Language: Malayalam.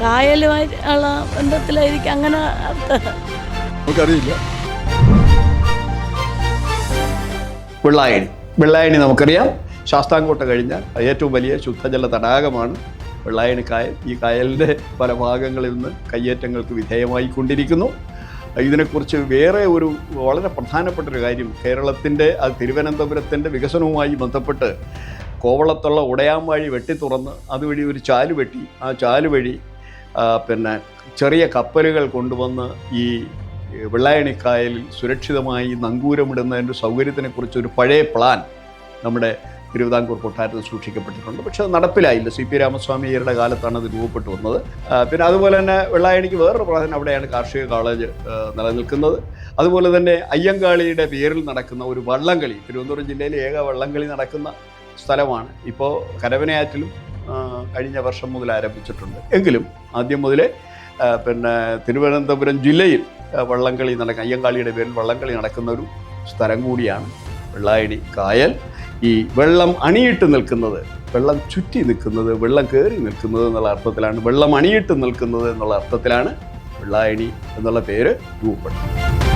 കായലുമായി ഉള്ള ബന്ധത്തിലായിരിക്കും അങ്ങനെ നമുക്കറിയില്ല. വെള്ളായണി. വെള്ളായണി നമുക്കറിയാം. ശാസ്താംകോട്ട കഴിഞ്ഞ ഏറ്റവും വലിയ ശുദ്ധജല തടാകമാണ് വെള്ളായണി കായൽ. ഈ കായലിന്റെ പല ഭാഗങ്ങളിൽ നിന്ന് കയ്യേറ്റങ്ങൾക്ക് വിധേയമായി കൊണ്ടിരിക്കുന്നു ഇതിനെക്കുറിച്ച് വേറെ ഒരു വളരെ പ്രധാനപ്പെട്ട ഒരു കാര്യം കേരളത്തിന്റെ അത് തിരുവനന്തപുരത്തിന്റെ വികസനവുമായി ബന്ധപ്പെട്ട് കോവളത്തുള്ള ഉടയാൻ വഴി വെട്ടി തുറന്ന് അതുവഴി ഒരു ചാൽ വെട്ടി ആ ചാൽ വഴി പിന്നെ ചെറിയ കപ്പലുകൾ കൊണ്ടുവന്ന് ഈ വെള്ളായണിക്കായലിൽ സുരക്ഷിതമായി നങ്കൂരമിടുന്നതിന്റെ സൗകര്യത്തിനെക്കുറിച്ച് ഒരു പഴയ പ്ലാൻ നമ്മുടെ തിരുവിതാംകൂർ കൊട്ടാരത്തിൽ സൂക്ഷിക്കപ്പെട്ടിട്ടുണ്ട്. പക്ഷെ അത് നടപ്പിലായില്ല. സി പി രാമസ്വാമിയുടെ കാലത്താണ് അത് രൂപപ്പെട്ടു വന്നത്. പിന്നെ അതുപോലെ തന്നെ വെള്ളായണിക്ക് വേറൊരു പ്രാധാന്യം അവിടെയാണ് കാർഷിക കോളേജ് നിലനിൽക്കുന്നത്. അതുപോലെ തന്നെ അയ്യങ്കാളിയുടെ പേരിൽ നടക്കുന്ന ഒരു വള്ളംകളി തിരുവനന്തപുരം ജില്ലയിലെ ഏക വള്ളംകളി നടക്കുന്ന സ്ഥലമാണ്. ഇപ്പോൾ കരവനയാറ്റിലും കഴിഞ്ഞ വർഷം മുതൽ ആരംഭിച്ചിട്ടുണ്ട്. എങ്കിലും ആദ്യം മുതലേ പിന്നെ തിരുവനന്തപുരം ജില്ലയിൽ വള്ളംകളി നടക്കുന്ന അയ്യങ്കാളിയുടെ പേരിൽ വള്ളംകളി നടക്കുന്ന ഒരു സ്ഥലം കൂടിയാണ് വെള്ളായണി കായൽ. ഈ വെള്ളം അണിയിട്ട് നിൽക്കുന്നത് വെള്ളം ചുറ്റി നിൽക്കുന്നത് വെള്ളം കയറി നിൽക്കുന്നത് എന്നുള്ള അർത്ഥത്തിലാണ് വെള്ളം അണിയിട്ട് നിൽക്കുന്നത് എന്നുള്ള അർത്ഥത്തിലാണ് വെള്ളായണി എന്നുള്ള പേര് രൂപപ്പെട്ടത്